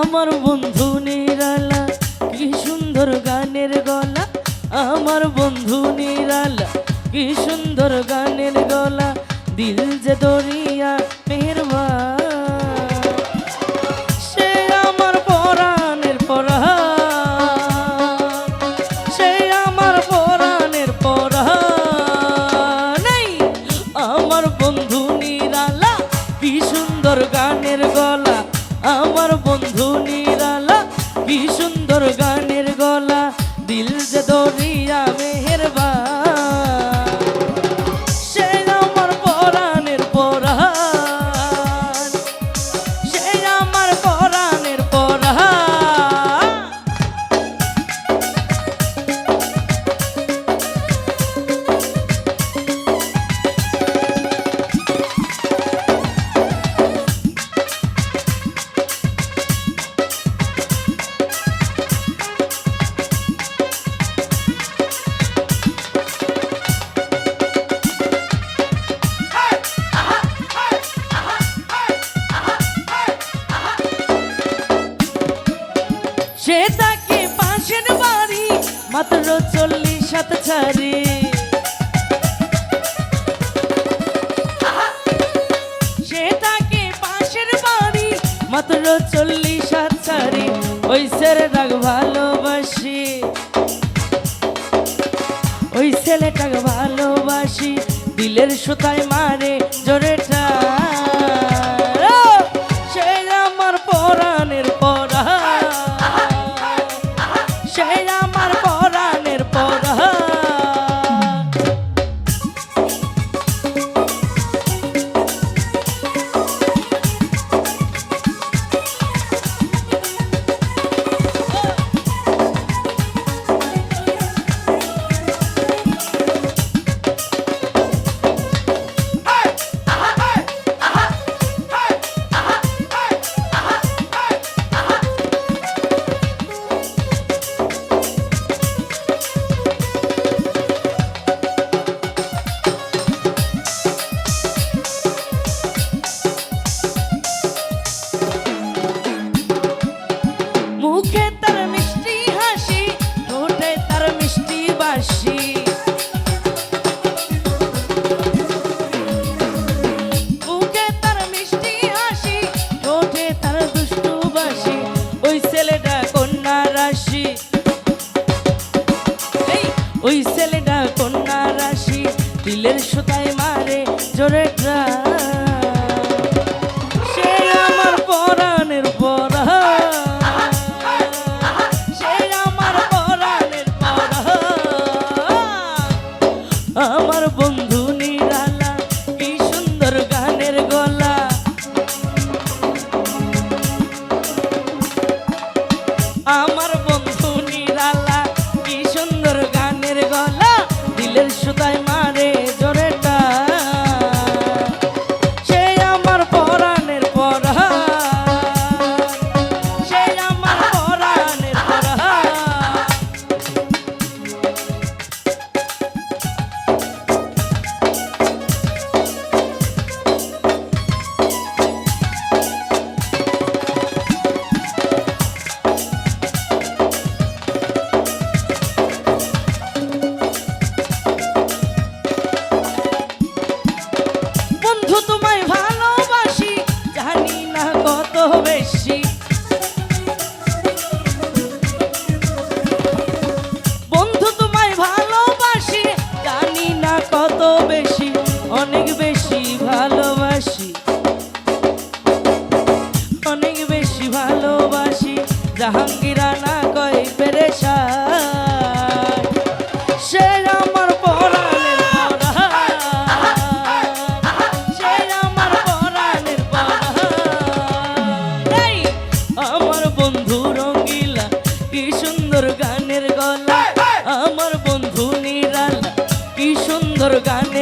আমার বন্ধু নিরালা, কি সুন্দর গানের গলা। আমার বন্ধু নিরালা, কি সুন্দর গানের গলা। দিল যে দরিয়া মেহরবা সে তাকে পাশের বাড়ি মাত্র চল্লিশ সাত ছাড়ি। সে তাকে পাশের বাড়ি মাত্র চল্লিশ সাত ছাড়ি। ওই ছেলেটাকে ভালোবাসি। ওই ছেলেটাকে ভালোবাসি। দিলের সুতায় মারে, জোরে দিলের সুতায় মারে জোরে। সে আমার পরাণের পরাণ সে আমার পরাণের পরাণ আমার বন্ধু সুন্দর গলা। আমার বন্ধু আমার